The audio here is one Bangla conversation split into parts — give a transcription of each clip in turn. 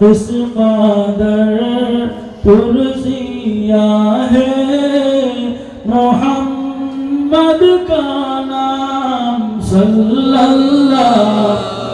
اس قدر پرسیا ہے محمد کا نام صلی اللہ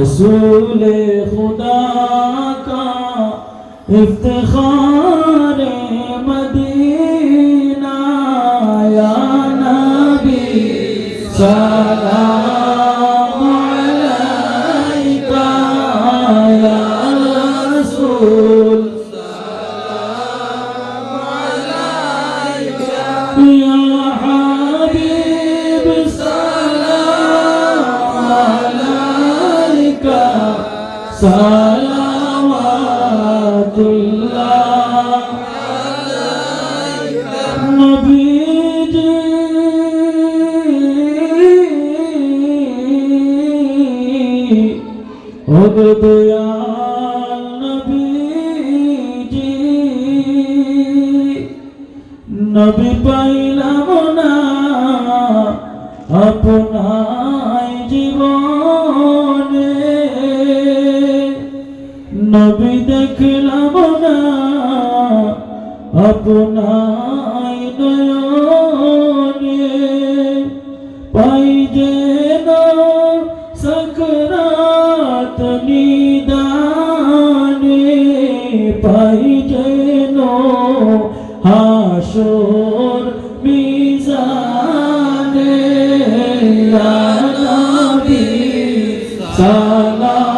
رسول خدا کا افتخار مدینہ یا نبی صلی সালামাতুল্লাহ নবীজি ওগো দয়াল নবীজি নবী পাইলাম না আপনার জীবন নবী দেখলাম না আপনাই নয়নে। পাই যেন সকরাত নিদানে পাই যেন হাসর মিজানে। সালাম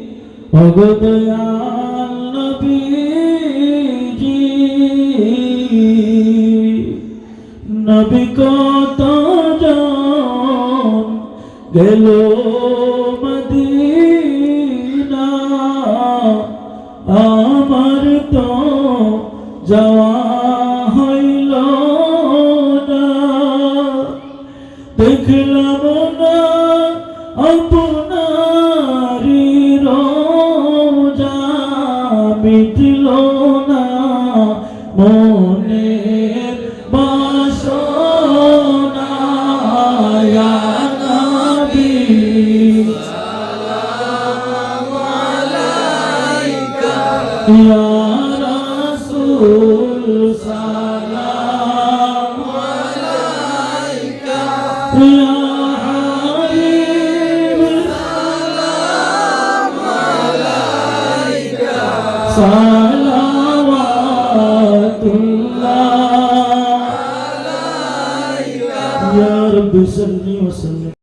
নবী কত গেল মদিনা? আমার তো যাওয়া হইল না। দেখলাম না মিটল না মনে বাসনা নবী ইয়া রাসূল salvação.